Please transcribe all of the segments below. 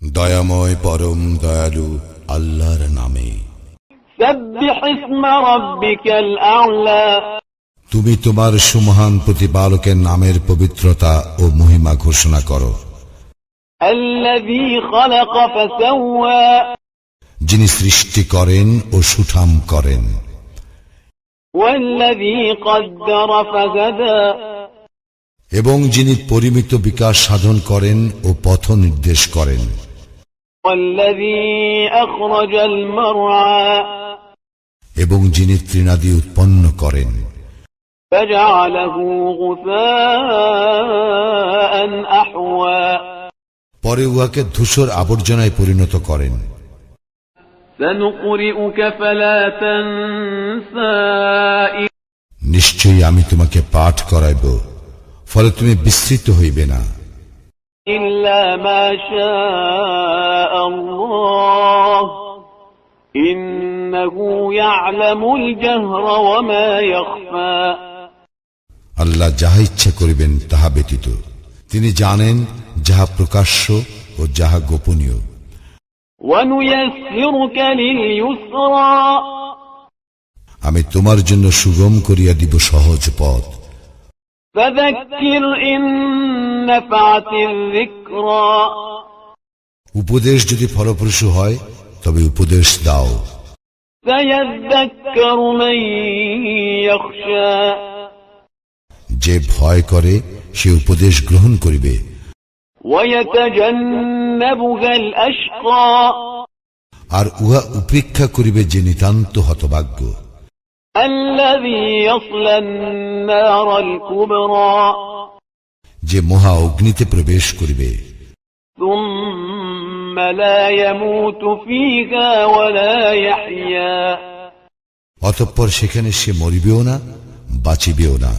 দয়াময় পরম দয়ালু আল্লাহর নামে سبح اسم ربك الأعلى তুমি তোমার সুমহান প্রতিপালকের নামের পবিত্রতা ও মহিমা ঘোষণা করো الذي خلق فسوى যিনি সৃষ্টি করেন ও সুঠাম করেন والذي قدر فهدى এবং যিনি পরিমিত বিকাশ সাধন করেন ও পথ নির্দেশ করেন। এবং যিনি তৃণাদি উৎপন্ন করেন। পরে উহাকে ধূসর আবর্জনায় পরিণত করেন। নিশ্চয়ই আমি তোমাকে পাঠ করাইব। ফলে তুমি বিস্তৃত হইবে না। আল্লাহ যাহা ইচ্ছা করিবেন তাহা ব্যতীত। তিনি জানেন যাহা প্রকাশ্য ও যাহা গোপনীয়। আমি তোমার জন্য সুগম করিয়া দিব সহজ পথ। উপদেশ যদি ফলপ্রসূ হয় তবে উপদেশ দাও। যে ভয় করে সে উপদেশ গ্রহণ করিবে। আর উহা উপেক্ষা করিবে যে নিতান্ত হতভাগ্য। যে মহা অগ্নিতে প্রবেশ করিবে। অতঃপর সেখানে সে মরিবেও না বাঁচিবেও না।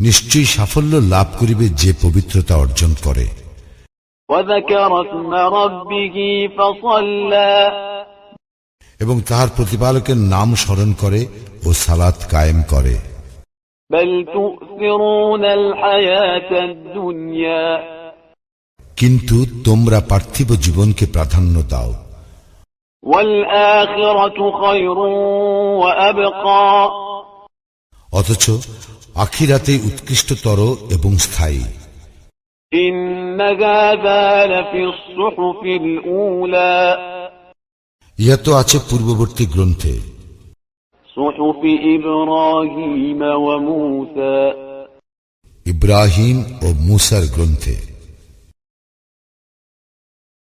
নিশ্চয়ই সাফল্য লাভ করিবে যে পবিত্রতা অর্জন করে। وذكر اسم ربه فصلى এবং তাহার প্রতিপালকের নাম স্মরণ করে ও সালাত কায়েম করে بل تؤثرون الحياة الدنيا কিন্তু তোমরা পার্থিব জীবনকে প্রাধান্য দাও والآخرة خير وأبقى অথচ আখিরাতে উৎকৃষ্টতর এবং স্থায়ী ইহা তো আছে পূর্ববর্তী গ্রন্থে। ইব্রাহিম ও মুসার গ্রন্থে।